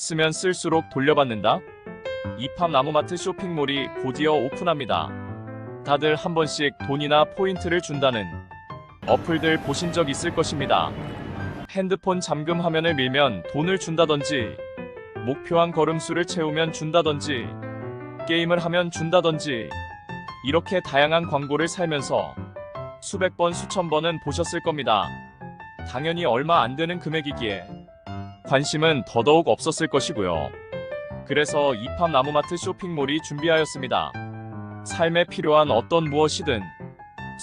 쓰면 쓸수록 돌려받는다? 이팝 나무마트 쇼핑몰이 곧이어 오픈합니다. 다들 한 번씩 돈이나 포인트를 준다는 어플들 보신 적 있을 것입니다. 핸드폰 잠금 화면을 밀면 돈을 준다든지, 목표한 걸음수를 채우면 준다든지, 게임을 하면 준다든지, 이렇게 다양한 광고를 살면서 수백 번, 수천 번은 보셨을 겁니다. 당연히 얼마 안 되는 금액이기에 관심은 더더욱 없었을 것이고요. 그래서 이팝 나무마트 쇼핑몰이 준비하였습니다. 삶에 필요한 어떤 무엇이든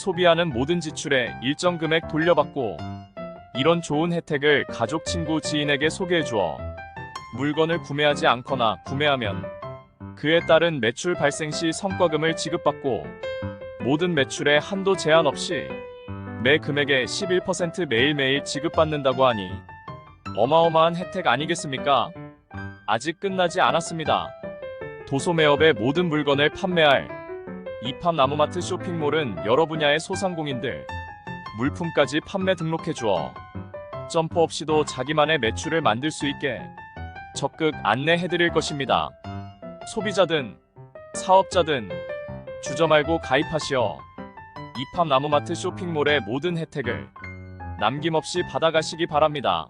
소비하는 모든 지출에 일정 금액 돌려받고 이런 좋은 혜택을 가족, 친구, 지인에게 소개해 주어 물건을 구매하지 않거나 구매하면 그에 따른 매출 발생 시 성과금을 지급받고 모든 매출에 한도 제한 없이 매 금액의 11% 매일매일 지급받는다고 하니 어마어마한 혜택 아니겠습니까? 아직 끝나지 않았습니다. 도소매업의 모든 물건을 판매할 이팝 나무마트 쇼핑몰은 여러 분야의 소상공인들 물품까지 판매 등록해 주어 점퍼 없이도 자기만의 매출을 만들 수 있게 적극 안내해 드릴 것입니다. 소비자든 사업자든 주저 말고 가입하시어 이팝 나무마트 쇼핑몰의 모든 혜택을 남김없이 받아가시기 바랍니다.